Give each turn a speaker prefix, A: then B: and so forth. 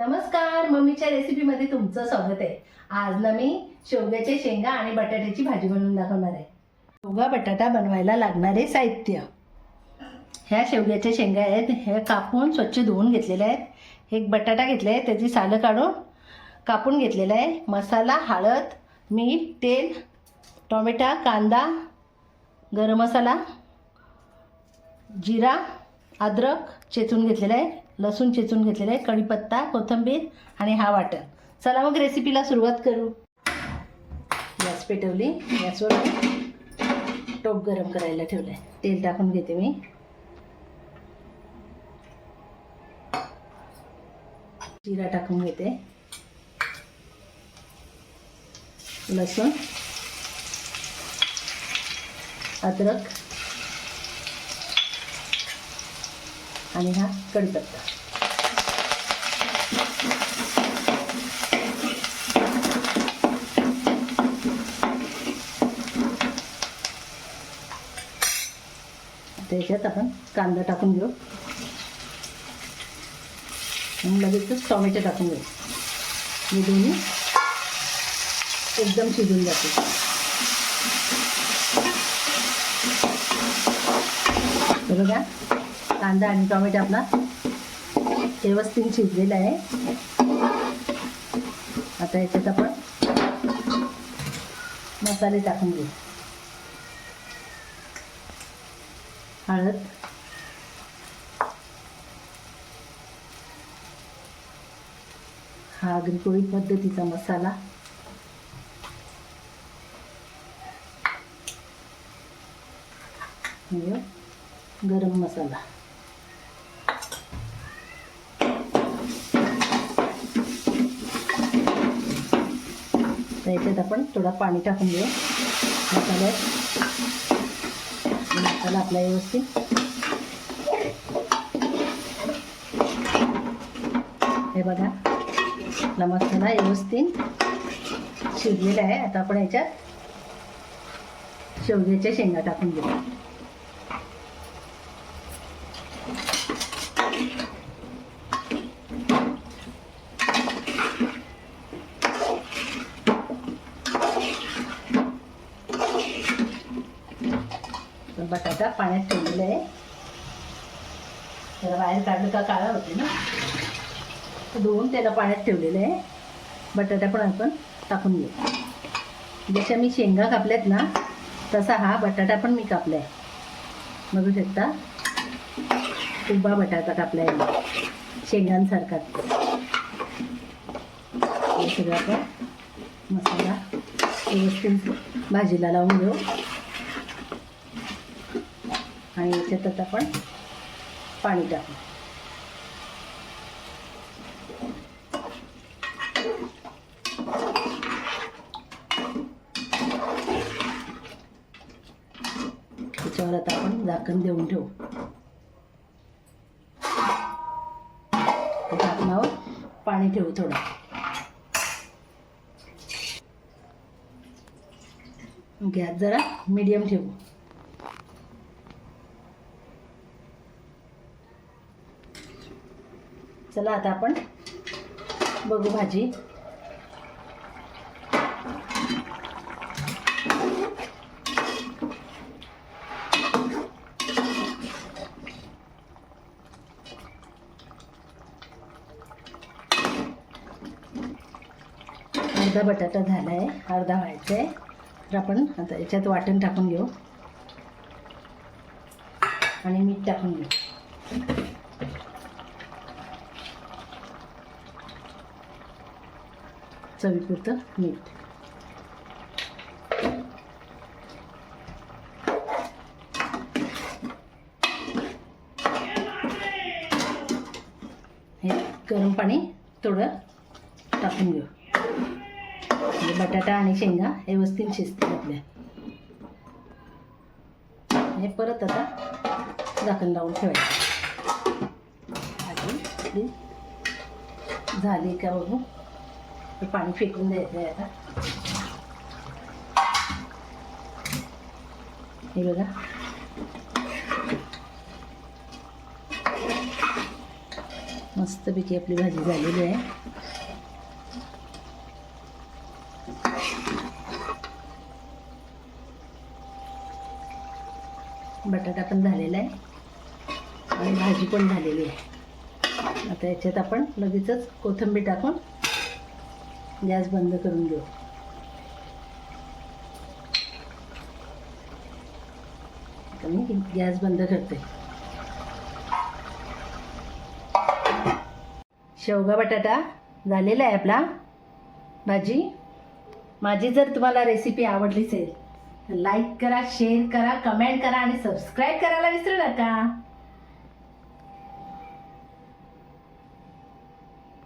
A: नमस्कार मम्मीच्या रेसिपीमध्ये तुमचं स्वागत आहे. आज ना मी शेवग्याच्या शेंगा आणि बटाट्याची भाजी बनवून दाखवणार आहे. शेवगा बटाटा बनवायला लागणारे साहित्य. ह्या शेवग्याच्या शेंगा आहेत हे कापून स्वच्छ धुवून घेतलेल्या आहेत. एक बटाटा घेतला आहे त्याची सालं काढून कापून घेतलेलं आहे. मसाला हळद मीठ तेल टोमॅटा कांदा गरम मसाला जिरा अद्रक चेचून घेतलेला आहे. लसूण चेचून घेतलेला आहे कढीपत्ता कोथिंबीर आणि हा वाटण. चला मग रेसिपीला सुरुवात करू. गॅस पेटवली. गॅसवर टोप गरम करायला ठेवलं आहे तेल टाकून घेते मी. जिरा टाकून घेते. लसूण अद्रक आणि हा कडीपत्ता त्याच्यात आपण कांदा टाकून घेऊ. आणि लगेचच टोमॅटो टाकून घेऊ. हे दोन्ही एकदम शिजून जाते बघा. कांदा आणि टोमॅटो आपला व्यवस्थित शिजलेला आहे. आता याच्यात आपण मसाले टाकून घेऊ. हळद. हा आगरीकोळी पद्धतीचा मसाला. गरम मसाला. आता याच्यात आपण थोडा पाणी टाकून घेऊ. मसाल्यात मसाला आपला व्यवस्थित. हे बघा. आपला मसाला व्यवस्थित शिजलेला आहे. आता आपण याच्यात शेवग्याच्या शेंगा टाकून घेऊ. बटाटा पाण्यात ठेवलेला आहे. त्याला बाहेर काढलं का काळा होते ना? तर धुवून त्याला पाण्यात ठेवलेलं आहे. बटाटा पण आपण टाकून घेऊ. जशा मी शेंगा कापल्यात ना तसा हा बटाटा पण मी कापला आहे बघू शकता? उभा बटाटा कापला आहे शेंगांसारखा. हे सगळं आपण मसाला व्यवस्थित भाजीला लावून घेऊ. आणि त्याच्यात आपण पाणी टाकू. त्याच्यावर आता आपण झाकण देऊन ठेवू. झाकणावर पाणी ठेवू थोडं. गॅस जरा मीडियम ठेवू. चला आता आपण बघू भाजी. अर्धा बटाटा झाला आहे अर्धा व्हायचा आहे तर आपण आता याच्यात वाटण टाकून घेऊ. आणि मीठ टाकून घेऊ. चवीपुरतं मीठ. हे गरम पाणी थोडं टाकून घेऊ. म्हणजे बटाटा आणि शेंगा व्यवस्थित शिजतील आपल्या. हे परत आता झाकण लावून ठेवायचं. भाजी झाली का बघू. हे पाणी फेकून द्यायचं आहे आता हे बघा मस्तपैकी आपली भाजी झालेली आहे बटाटा पण झालेला आहे आणि भाजी पण झालेली आहे आता याच्यात आपण लगेचच कोथिंबीर टाकून गॅस बंद करून घेऊ. मी गॅस बंद करते. शेवगा बटाटा झालेला आहे आपला. भाजी. माझी जर तुम्हाला रेसिपी आवडली असेल तर लाईक करा शेअर करा कमेंट करा आणि सबस्क्राईब करायला विसरू नका.